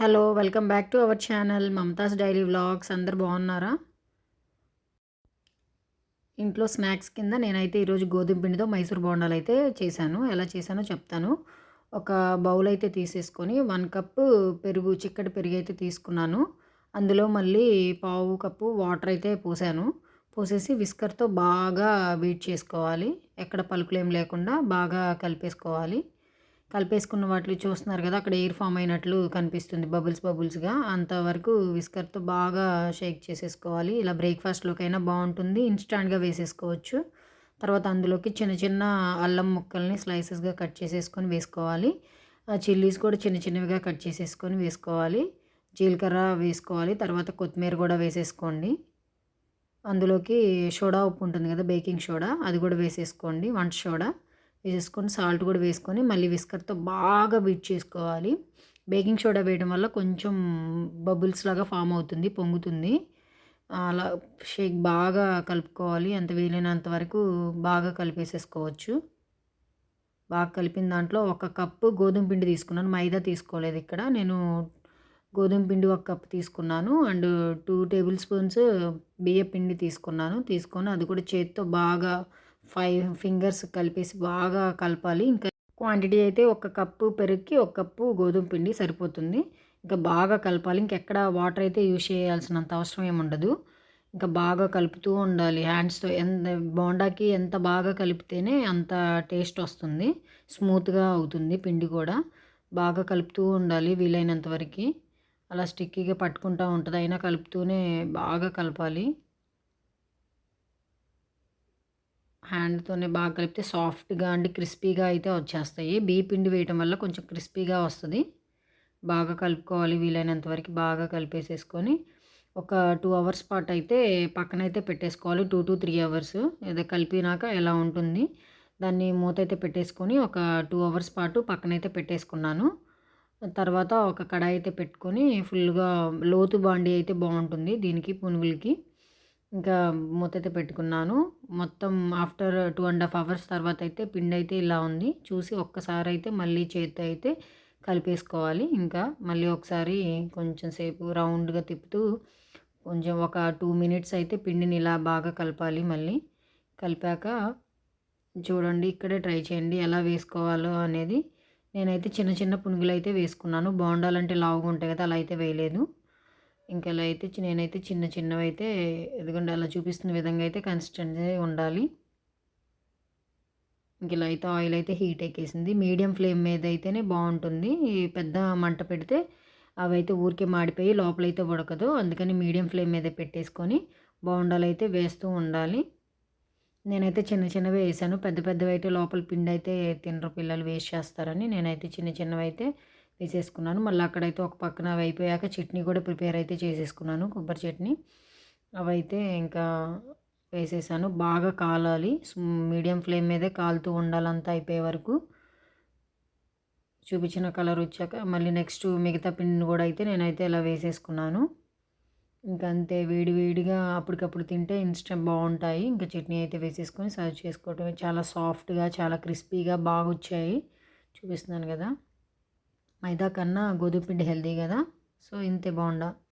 Hello welcome back to our channel Mamata's daily vlogs. అందరు బాగున్నారా? ఇంట్లో స్నాక్స్ కింద నేనైతే ఈరోజు గోధుమ పిండితో మైసూర్ బోండాలు అయితే చేశాను. ఎలా చేశానో చెప్తాను. ఒక బౌల్ అయితే తీసేసుకొని వన్ కప్పు పెరుగు చిక్కటి పెరుగు అయితే తీసుకున్నాను. అందులో మళ్ళీ పావు కప్పు వాటర్ అయితే పోసాను. పోసేసి విస్కర్తో బాగా బీట్ చేసుకోవాలి. ఎక్కడ పలుకులేం లేకుండా బాగా కలిపేసుకోవాలి. కలిపేసుకున్న వాటిని చూస్తున్నారు కదా అక్కడ ఎయిర్ ఫామ్ అయినట్లు కనిపిస్తుంది. బబుల్స్ బబుల్స్గా అంతవరకు విస్కర్తో బాగా షేక్ చేసేసుకోవాలి. ఇలా బ్రేక్ఫాస్ట్లోకైనా బాగుంటుంది. ఇన్స్టాంట్గా వేసేసుకోవచ్చు. తర్వాత అందులోకి చిన్న చిన్న అల్లం ముక్కల్ని స్లైసెస్గా కట్ చేసేసుకొని వేసుకోవాలి. చిల్లీస్ కూడా చిన్న చిన్నవిగా కట్ చేసేసుకొని వేసుకోవాలి. జీలకర్ర వేసుకోవాలి. తర్వాత కొత్తిమీర కూడా వేసేసుకోండి. అందులోకి సోడా ఉప్పు ఉంటుంది కదా బేకింగ్ సోడా అది కూడా వేసేసుకోండి. వంట సోడా. వేసేసుకొని సాల్ట్ కూడా వేసుకొని మళ్ళీ విస్కర్తో బాగా బీట్ చేసుకోవాలి. బేకింగ్ సోడా వేయడం వల్ల కొంచెం బబుల్స్ లాగా ఫామ్ అవుతుంది పొంగుతుంది. అలా షేక్ బాగా కలుపుకోవాలి ఎంత వీలైనంత వరకు బాగా కలిపేసేసుకోవచ్చు. బాగా కలిపిన దాంట్లో ఒక కప్పు గోధుమ పిండి తీసుకున్నాను మైదా తీసుకోలేదు ఇక్కడ. నేను గోధుమ పిండి ఒక కప్ తీసుకున్నాను అండ్ టూ టేబుల్ స్పూన్స్ బియ్య పిండి తీసుకున్నాను. తీసుకొని అది కూడా చేతితో బాగా ఫైవ్ ఫింగర్స్ కలిపేసి బాగా కలపాలి. ఇంకా క్వాంటిటీ అయితే ఒక కప్పు పెరుగుకి ఒక కప్పు గోధుమ పిండి సరిపోతుంది. ఇంకా బాగా కలపాలి. ఇంకెక్కడ వాటర్ అయితే యూజ్ చేయాల్సినంత అవసరం ఏముండదు ఉండదు. ఇంకా బాగా కలుపుతూ ఉండాలి. హ్యాండ్స్తో ఎంత బోండాకి ఎంత బాగా కలిపితేనే అంత టేస్ట్ వస్తుంది. స్మూత్గా అవుతుంది పిండి కూడా. బాగా కలుపుతూ ఉండాలి వీలైనంత వరకు. అలా స్టిక్కీగా పట్టుకుంటూ ఉంటుంది. అయినా కలుపుతూనే బాగా కలపాలి. హ్యాండ్తోనే బాగా కలిపితే సాఫ్ట్గా అండి క్రిస్పీగా అయితే వచ్చేస్తాయి. బియ్య పిండి వేయటం వల్ల కొంచెం క్రిస్పీగా వస్తుంది. బాగా కలుపుకోవాలి వీలైనంత వరకు బాగా కలిపేసేసుకొని ఒక టూ అవర్స్ పాటు అయితే పక్కనైతే పెట్టేసుకోవాలి. టూ టు త్రీ అవర్స్ ఏదో కలిపినాక ఎలా ఉంటుంది దాన్ని మూత అయితే పెట్టేసుకొని ఒక టూ అవర్స్ పాటు పక్కనైతే పెట్టేసుకున్నాను. తర్వాత ఒక కడాయి అయితే పెట్టుకొని ఫుల్గా లోతు బాండి అయితే బాగుంటుంది దీనికి పునుగులకి. ఇంకా మూత అయితే పెట్టుకున్నాను. మొత్తం after two and half hours తర్వాత అయితే పిండి అయితే ఇలా ఉంది. చూసి ఒక్కసారి అయితే మళ్ళీ చేతితో అయితే కలిపేసుకోవాలి. ఇంకా మళ్ళీ ఒకసారి కొంచెం సేపు రౌండ్గా తిప్పుతూ కొంచెం ఒక టూ మినిట్స్ అయితే పిండిని ఇలా బాగా కలపాలి మళ్ళీ. కలిపాక చూడండి ఇక్కడే ట్రై చేయండి ఎలా వేసుకోవాలో అనేది. నేనైతే చిన్న చిన్న పునుగులు అయితే వేసుకున్నాను. బోండాలంటే లావుగా ఉంటాయి కదా అలా అయితే వేయలేదు. ఇంకా ఇలా అయితే నేనైతే చిన్న చిన్నవి అయితే ఎదుగుండి అలా చూపిస్తున్న విధంగా అయితే కన్సిస్టెన్సీ ఉండాలి. ఇంక ఇలా అయితే ఆయిల్ అయితే హీట్ ఎక్కేసింది. మీడియం ఫ్లేమ్ మీద అయితేనే బాగుంటుంది. పెద్ద మంట పెడితే అవి అయితే ఊరికే మాడిపోయి లోపలైతే ఉడకదు. అందుకని మీడియం ఫ్లేమ్ మీద పెట్టేసుకొని బాగుండాలైతే అయితే వేస్తూ ఉండాలి. నేనైతే చిన్న చిన్నవి వేసాను. పెద్ద పెద్దవి అయితే లోపల పిండి అయితే తినరు పిల్లలు వేస్ట్ చేస్తారని నేనైతే చిన్న చిన్నవి అయితే వేసేసుకున్నాను మళ్ళీ అక్కడైతే ఒక పక్కన అవి అయిపోయాక చట్నీ కూడా ప్రిపేర్ అయితే చేసేసుకున్నాను కొబ్బరి చట్నీ. అవైతే ఇంకా వేసేసాను. బాగా కాలాలి. మీడియం ఫ్లేమ్ మీదే కాలుతూ ఉండాలంతా అయిపోయే వరకు చూపించిన కలర్ వచ్చాక మళ్ళీ నెక్స్ట్ మిగతా పిండిని కూడా అయితే నేనైతే ఇలా వేసేసుకున్నాను. ఇంకంతే అంతే వేడి వేడిగా అప్పటికప్పుడు తింటే ఇన్స్టెంట్ బాగుంటాయి. ఇంకా చట్నీ అయితే వేసేసుకొని సర్వ్ చేసుకోవటం చాలా సాఫ్ట్గా చాలా క్రిస్పీగా బాగా వచ్చాయి చూపిస్తున్నాను కదా. మైదా కన్నా గోధుమ పిండి హెల్దీ కదా. సో ఇంతే బాగుండా.